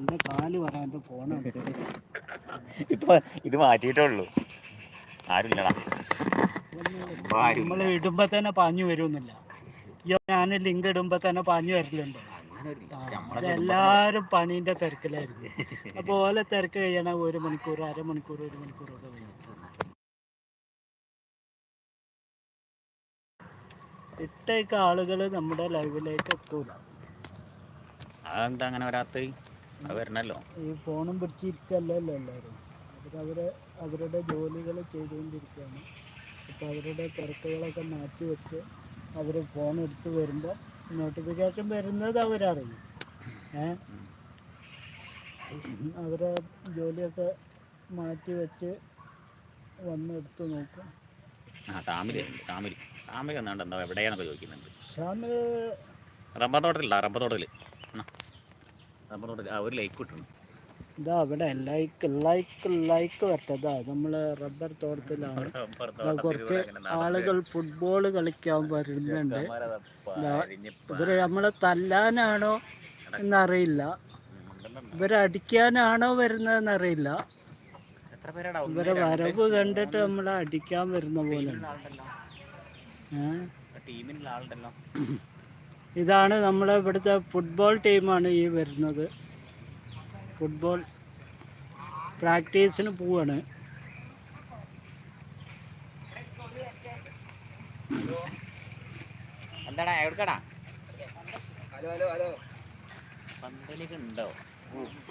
എന്റെ കാൽ പറയാൻ എന്റെ ഫോണാണ് ഇപ്പൊ ഇത് മാറ്റിയിട്ടേ ആരുമില്ലടാ. ആരും നമ്മൾ ഇടുമ്പോ തന്നെ പാഞ്ഞു വരുമെന്നില്ല ഞാൻ ലിങ്ക് ഇടുമ്പോ തന്നെ പാഞ്ഞു വരലുണ്ടോ. എല്ലാരും പണീന്റെ തിരക്കിലായിരുന്നു. അപ്പൊ ഓലെ തിരക്ക് കഴിയണ ഒരു മണിക്കൂർ അരമണിക്കൂർ ഒരു മണിക്കൂർ ഒക്കെ ഇട്ടേക്ക് ആളുകൾ നമ്മുടെ ലൈവിലേക്ക് എത്തൂല. അതെന്താ അങ്ങനെ വരാത്ത വരണല്ലോ. ഈ ഫോണും പിടിച്ചിരിക്കല്ലോ എല്ലാവരും. അവരവരെ അവരുടെ ജോലികൾ ചെയ്തുകൊണ്ടിരിക്കുകയാണ്. അപ്പോൾ അവരുടെ തിരക്കുകളൊക്കെ മാറ്റി വെച്ച് അവർ ഫോൺ എടുത്ത് വരുമ്പോൾ നോട്ടിഫിക്കേഷൻ വരുന്നത് അവരറിയും. ഏ? അവരെ ജോലിയൊക്കെ മാറ്റി വെച്ച് വന്ന് എടുത്ത് നോക്കും. ആ സാമിൽ സാമിൽ സാമിൽ എന്നാണ്ട് എന്താ എവിടെയാന്നൊക്കെ ചോദിക്കുന്നുണ്ട്. ഷാമിൽ റബ്ബർ തോട്ടത്തിലാ റബ്ബർ തോട്ടത്തിൽ ആ ഒരു ലൈക്ക് കിട്ടുന്നു ഇതാ അവിടെ ലൈക്ക് ലൈക്ക് ലൈക്ക് വരട്ടതാ നമ്മൾ റബ്ബർ തോട്ടത്തിലാണ്. ഇതാ കുറച്ച് ആളുകൾ ഫുട്ബോൾ കളിക്കാൻ വരുന്നുണ്ട്. ഇവർ നമ്മളെ തല്ലാനാണോ എന്നറിയില്ല. ഇവരടിക്കാനാണോ അടിക്കാനാണോ വരുന്നതെന്ന് എത്ര പേരാടാ ഇവരെ വരവ് കണ്ടിട്ട് നമ്മളെ അടിക്കാൻ വരുന്ന പോലെ ടീമിനുള്ള ആളുണ്ടല്ലോ. ഇതാണ് നമ്മുടെ ഇവിടുത്തെ ഫുട്ബോൾ ടീമാണ് ഈ വരുന്നത്. ഫുട്ബോൾ പ്രാക്ടീസിന് പോവാണ്. എന്താടാ എവിടെക്കടാ? Hello hello hello. എവിടെയാ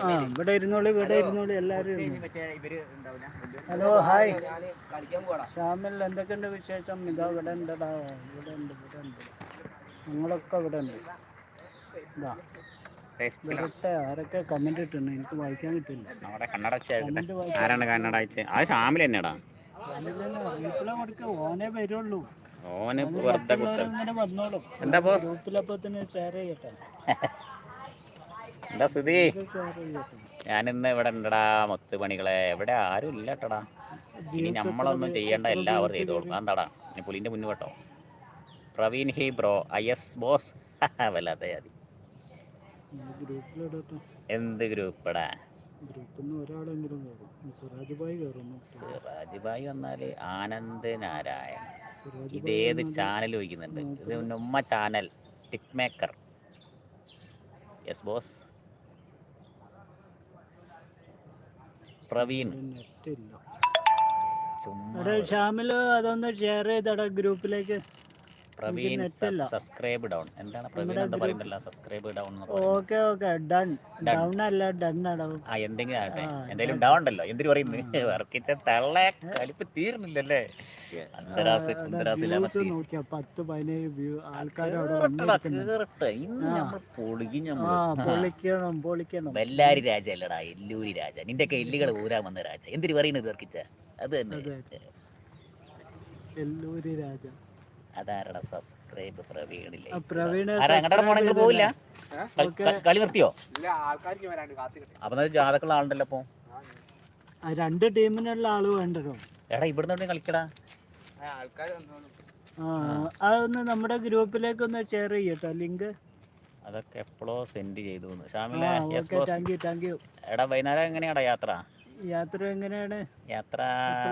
ആ ഇവിടെ ഇരുന്നോളി ഇവിടെ ഇരുന്നോളി എല്ലാരും ഹലോ ഹായ് ഷാമിൽ എന്തൊക്കെയുണ്ട് വിശേഷം? ഇതാ ഇവിടെ ഉണ്ടടാ ഇവിടെ ഉണ്ട് ഇവിടെ ഉണ്ട്. നിങ്ങളൊക്കെ ഇവിടെ ഉണ്ട്. ഇതാ. വരട്ടെ ആരൊക്കെ കമന്റ് ഇട്ടുണ്ട് എനിക്ക് വായിക്കാൻ കിട്ടില്ല നമ്മുടെ കന്നഡ കമന്റ് ആരാണ് കന്നഡ അയച്ചത് ആ ഷാമിൽ തന്നെയാടാ. റീപ്ലൈ കൊടുക്ക ഓനെ വരുള്ളൂ. ഓന് വെറുതെ കുത്തൽ. എന്താ ബോസ് എന്താ സ്ഥിതി? ഞാൻ ഇന്ന് ഞാനിന്ന് ഇവിടെ ഉണ്ടടാ മൊത്ത് പണികളെ. എവിടെ ആരും ഇല്ല കേട്ടടാ ഇനി നമ്മളൊന്നും ചെയ്യേണ്ട എല്ലാവരും ചെയ്തു കൊടുക്കും എന്താടാ ഇനി പുലിന്റെ മുന്നു കേട്ടോ Praveen hi bro I S boss. വല്ലാത്ത ജാതി എന്ത് ഗ്രൂപ്പടാ? സിറാജ് ഭായി വന്നാൽ ആനന്ദ് നാരായണ ഇതേത് ചാനൽ ചോദിക്കുന്നുണ്ട് ഇത് ഉമ്മ channel tip maker yes boss Praveen ചുമ്മാ എടാ അതൊന്ന് ഷെയർ ചെയ്തടാ ഗ്രൂപ്പിലേക്ക് പ്രവീൺ സബ്സ്ക്രൈബ് ഡൗൺ. എന്താണ് പ്രവീൺ എന്താ പറയുന്നില്ല subscribe down okay okay. Done down അല്ല ഡൺ ആ എന്തെങ്കിലും ആകട്ടെ. എന്തെങ്കിലും ഡൗൺ ഉണ്ടല്ലോ എന്തിനു പറയുന്നു? വർക്കിച്ച തള്ള കലിപ്പ് തീർന്നില്ലല്ലേ? പത്ത് പതിനേഴ് വ്യൂ കേറട്ടെ. ഇന്ന് ആ. നമ്മൾ പൊളിക്കും നമ്മൾ പൊളിക്കണം പൊളിക്കണം. ബെല്ലാരി രാജ അല്ലടാ എല്ലൂരി രാജ. നിന്റെ ഒക്കെ എല്ലുകൾ ഊരാൻ വന്ന രാജ. എന്തിനു പറയുന്നത് വർക്കിച്ച? അത് തന്നെ. എല്ലൂരി രാജ. അതാരടാ സബ്സ്ക്രൈബ് പ്രവീണില്ലേ? അങ്ങോട്ട് പോണെങ്കിൽ പോവില്ല? കളി- നിർത്തിയോ? ഇല്ല ആൾക്കാർക്ക് വരാണ്ട് കാത്തിരിക്കട്ടെ അപ്പൊ ജാതക്കുള്ള ആളുണ്ടല്ലോ അപ്പൊ. ആ, രണ്ട് ടീമിനുള്ള ആൾ വേണ്ടല്ലോ. എടാ ഇവിടുന്ന് കളിക്കടാ. ആൾക്കാർ വന്നോളൂ ആ അതൊന്ന് നമ്മുടെ ഗ്രൂപ്പിലേക്ക് ഒന്ന് ഷെയർ ചെയ്യട്ടോ ലിങ്ക്. അതൊക്കെ എപ്പോഴോ സെൻഡ് ചെയ്തു എടാ വൈകുന്നേരം എങ്ങനെയാടാ യാത്ര? യാത്ര എങ്ങനെയാണ്? യാത്ര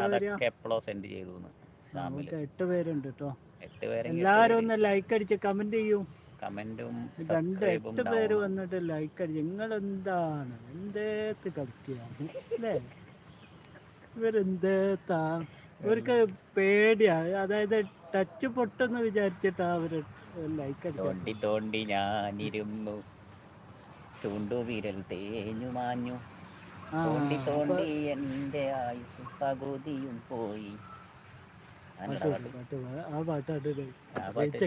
അതൊക്കെ എപ്പോഴോ സെൻഡ് ചെയ്തു ഷാമിൽ എട്ട് പേരുണ്ട് കേട്ടോ എട്ട് പേരെ എല്ലാരും ഒന്ന് ലൈക്ക് അടിച്ച് കമന്റ് ചെയ്യൂ. കമന്റും രണ്ട് എട്ട് പേര് വന്നിട്ട് ലൈക്ക് അടിച്ച്. നിങ്ങൾ എന്താണ് എന്തേത്ത് കളിക്കുകയാണ് അല്ലേ? ഇവരെന്തേത്താ? ഇവർക്ക് പേടിയാ. അതായത് ടച്ച് പൊട്ടെന്ന് വിചാരിച്ചിട്ടാ അവർ ലൈക്ക് അടിച്ചോണ്ടി തോണ്ടി തോണ്ടി ഞാനിരുന്നു. ചൂണ്ടുവിരൽ തേഞ്ഞു മാഞ്ഞു. തോണ്ടി തോണ്ടി എന്റെ ആയുസ് പകുതിയും പോയി പാട്ട് അല്ലടാ പാട്ട് പാട്ട് പാ- ആ പാട്ട്.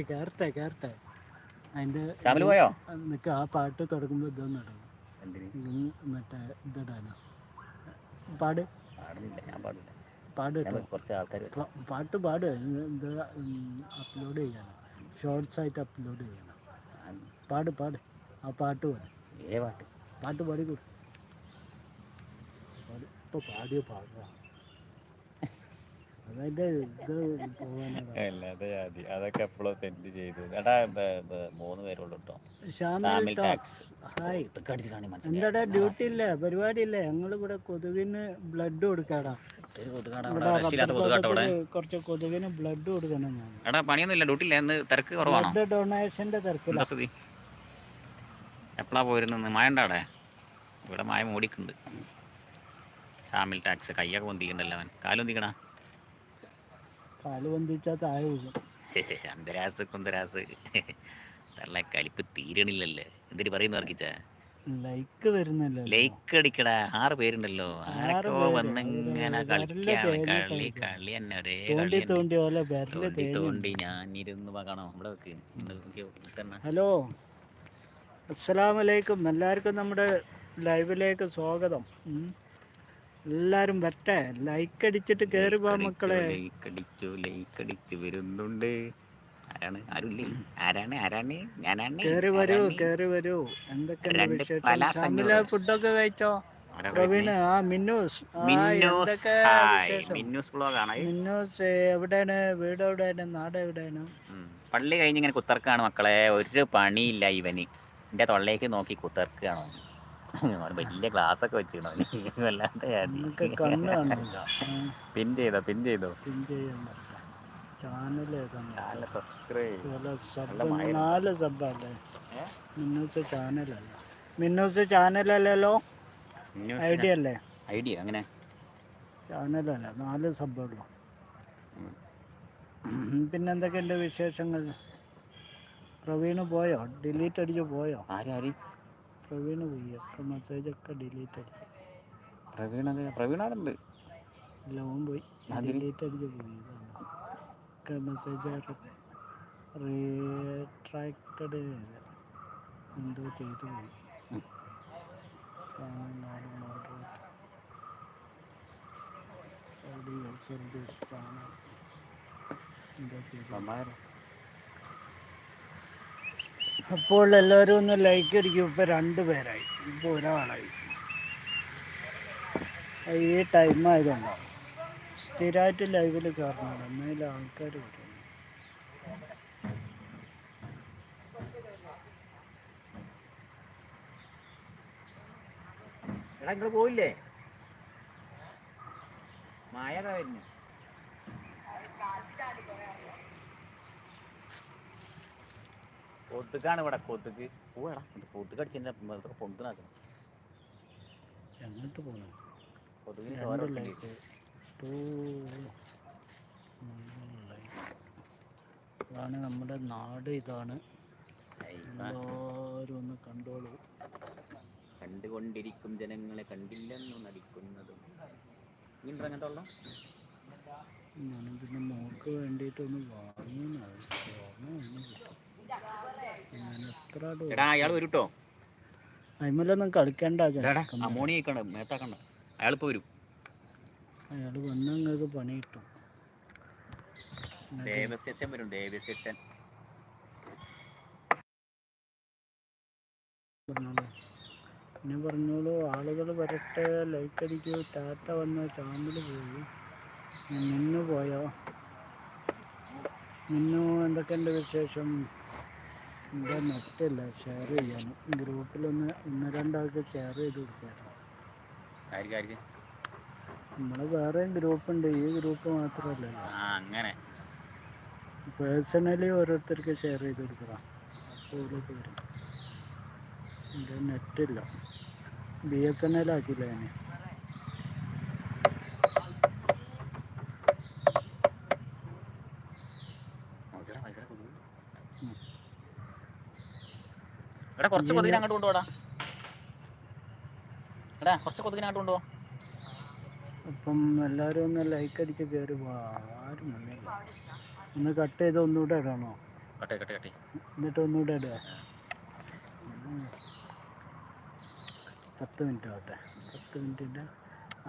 കേറട്ടെ കേറട്ടെ. അതിന്റെ നിക്ക ആ പാട്ട് തുടങ്ങുമ്പോ ഇതൊന്നും ഇടണം മറ്റേ ഇതിടാനോ. പാട്. പാട്ട് പാട്. ഇത് അപ്ലോഡ് ചെയ്യണം. ഷോർട്സ് ആയിട്ട് അപ്ലോഡ് ചെയ്യണം. പാട് പാട്. ആ പാട്ട് പാട്. പാട്ട്? പാട്ട് പാടി. കൊടുക്കും പാടിയോ പാടുക അല്ലാതെ ജാതി അതൊക്കെ എപ്പോഴും സെൻഡ് ചെയ്തു എടാ മൂന്ന് പേരുള്ളൂ കേട്ടോ ഷാമിൽ ടാക്സ്. ഹായ്. എന്താടാ ഡ്യൂട്ടി ഇല്ല പരിപാടി ഇല്ല. ഞങ്ങൾ ഇവിടെ കൊതുകിന് ബ്ലഡ് കൊടുക്കാടാ കൊറച്ച് കൊതുകിന് ബ്ലഡ് കൊടുക്കണം എടാ പണിയൊന്നും ഇല്ല ഡ്യൂട്ടി ഇല്ല. എന്ന് തിരക്ക് കുറവാണോ? ബ്ലഡ് ഡൊണേഷന്റെ എപ്പളാ എപ്പോഴാ പോയിരുന്നത് മഴ ഉണ്ടാടെ ഇവിടെ മഴ മൂടിക്കുണ്ട് ഷാമിൽ ടാക്സ്. കയ്യൊക്കെ പൊന്തിക്കണ്ടല്ലോ അവൻ. കാലൊന്തിക്കണ കാൽ പൊന്തിച്ചാൽ താഴെ വീഴും അന്തരാസ് കുന്തരാസ്. തള്ള കലിപ്പ് തീരണില്ലല്ലേ. എന്തിട്ട് പറയുന്നു വർക്കിച്ച ലൈക്ക് വരുന്നല്ലോ ലൈക്ക് അടിക്കടാ. ആറ് പേരുണ്ടല്ലോ. ആരൊക്കെ. വന്നിങ്ങനെ കളിക്കാണ്. കളി കളി തന്നെ ഒരേ കളി തോണ്ടി തോണ്ടി ഞാൻ ഇരുന്ന് കാണോ ഇവിടെ വെക്ക്. ഹലോ. അസ്സലാമലൈക്കും. എല്ലാവർക്കും നമ്മുടെ ലൈവിലേക്ക് സ്വാഗതം. എല്ലാരും വരട്ടെ. ലൈക്ക് അടിച്ചിട്ട് കയറി പോ മക്കളെ. ലൈക്ക് അടിച്ചു ലൈക്ക് അടിച്ചു വരുന്നുണ്ട്. ആരാണ്? ആരുല്ലേ? ആരാണ്? ആരാണ്? ഞാനാണ്. കേറി വരൂ? കേറി വരൂ. എന്തൊക്കെ വിശേഷം? ഷാമില ഫുഡൊക്കെ കഴിച്ചോ? പ്രവീണ് ആ മിന്നൂസ്. മിന്നൂസ്. എവിടെയാണ്? വീട് എവിടെയാണ്? നാട് എവിടെയാണ്? പള്ളി കഴിഞ്ഞ് ഇങ്ങനെ കുത്തർക്കാണ് മക്കളെ. ഒരു പണിയില്ല ഇവന്. എന്റെ തൊള്ളേക്ക് നോക്കി കുത്തർക്കാണോ വലിയ ഗ്ലാസ് ഒക്കെ വല്ലാത്ത. നമുക്ക് കണ്ണ് കാണില്ല പിൻ ചെയ്തോ? പിൻ ചെയ്തോ? പിൻ ചെയ്യാൻ ചാനൽ. നാല് സബ്ബല്ലേ മിന്നൂസ് ചാനലല്ല മിന്നൂസ് ചാനലല്ലല്ലോ ഐഡിയ അല്ലേ? ഐഡിയ അങ്ങനെ ചാനലല്ല നാല് സബ്ബുള്ളൂ. പിന്നെ എന്തൊക്കെയുണ്ട് വിശേഷങ്ങൾ? പ്രവീണ് പോയോ? ഡിലീറ്റ് അടിച്ച് പോയോ? ആര് ആര്? പ്രവീണ് പോയി. അപ്പം മെസ്സേജൊക്കെ ഡിലീറ്റ് അടിച്ചു. പ്രവീണ പ്രവീണാടുണ്ട് ലോൺ പോയി. അതിന്? ഡിലീറ്റ് അടിച്ച് പോയി. ഒക്കെ മെസ്സേജ് റീട്രാക്റ്റഡ് എന്തോ ചെയ്തു പോയി. channel? എന്തോ ചെയ്തു. അപ്പോൾ എല്ലാവരും ഒന്ന് ലൈക്ക് അടിക്കും. ഇപ്പോൾ രണ്ട് പേരായി. ഇപ്പോൾ ഒരാളായി. ഈ ടൈം ആയതുകൊണ്ടാണ് സ്ഥിരമായിട്ട് ലൈവിൽ കയറണം എന്നാലും ആൾക്കാർ വരും പോയില്ലേ? മായ വരുന്നു. കൊതുകാണ് ഇവിടെ കൊതുക്. പോവാടാ. കൊതുക് അടിച്ചെന്നെ പൊന്തുനാക്കണം എങ്ങോട്ട് പോകണം കൊതുകിന് ഇതാണ് നമ്മുടെ നാട് ഇതാണ്. എല്ലാവരും ഒന്ന് കണ്ടോളൂ. കണ്ടുകൊണ്ടിരിക്കും ജനങ്ങളെ കണ്ടില്ലെന്നു നടിക്കുന്നതും. ഇനി അങ്ങനത്തെ ഉള്ള ഞാൻ പിന്നെ മോൾക്ക് വേണ്ടിയിട്ടൊന്ന് എത്ര എടാ അയാൾ വരും കേട്ടോ അതിമല്ലൊന്നും കളിക്കണ്ട അമോണി കഴിക്കണ്ട മേത്താക്കണ്ട. അയാൾ ഇപ്പോൾ വരും. അയാൾ വന്ന നിങ്ങൾക്ക് പണി കിട്ടും. വരും പിന്നെ പറഞ്ഞോളൂ. ആളുകൾ വരട്ടെ ലൈക്ക് അടിക്കൂ ടാറ്റ വന്ന ചാമ്പിൽ പോയി. നിന്നു പോയോ? നിന്നു എന്തൊക്കെയുണ്ട് വിശേഷം? എന്റെ നെറ്റല്ല ഷെയർ ചെയ്യാൻ ഗ്രൂപ്പിലൊന്ന് ഒന്ന് രണ്ടാൾക്ക് ഷെയർ ചെയ്ത് കൊടുക്കാറ് നമ്മൾ വേറെ ഗ്രൂപ്പുണ്ട് ഈ ഗ്രൂപ്പ് മാത്രമല്ലല്ലോ. അങ്ങനെ. പേഴ്സണലി ഓരോരുത്തർക്ക് ഷെയർ ചെയ്ത് കൊടുക്കണം. അപ്പോൾ വരും എന്റെ നെറ്റില്ല ബി എസ് എൻ എൽ ആക്കിയില്ല ഞാൻ എടാ കുറച്ച് കൊതുകിനെ അങ്ങോട്ട് കൊണ്ടുപോടാ. എടാ കുറച്ച് കൊതുകിനെ അങ്ങോട്ട് കൊണ്ടുപോ. അപ്പം എല്ലാവരും ഒന്ന് ലൈക്ക് അടിച്ച് കയറി ആരും വന്നില്ല. ഒന്ന് കട്ട് ചെയ്ത് ഒന്നുകൂടെ ഇടണോ? കട്ടെ കട്ടെ കട്ടെ എന്നിട്ട് ഒന്നുകൂടെ ഇടുക. പത്ത് മിനിറ്റ് ആവട്ടെ. പത്ത് മിനിറ്റിന്റെ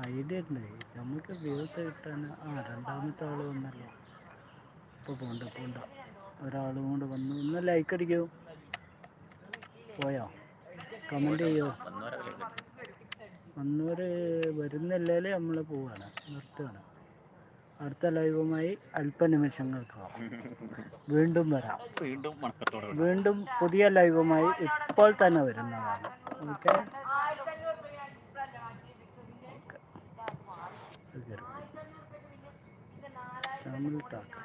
ഐഡിയ ഉണ്ടായി നമുക്ക് വ്യൂസ് കിട്ടാൻ ആ രണ്ടാമത്തെ ആൾ വന്നല്ലോ. ഇപ്പോൾ പോണ്ട പോണ്ട. ഒരാളും കൂടെ വന്നു. ഒന്ന് ലൈക്ക് അടിക്കൂ. പോയോ? കമന്റ് ചെയ്യോ? വന്നൂർ വരുന്നില്ലേ നമ്മൾ പോവാണ്. നിർത്തുകയാണ് അടുത്ത ലൈവുമായി അല്പനിമിഷങ്ങൾക്കകം വീണ്ടും വരാം. വീണ്ടും വീണ്ടും പുതിയ ലൈവുമായി ഇപ്പോൾ തന്നെ വരുന്നതാണ്. ഓക്കെ? ഓക്കെ.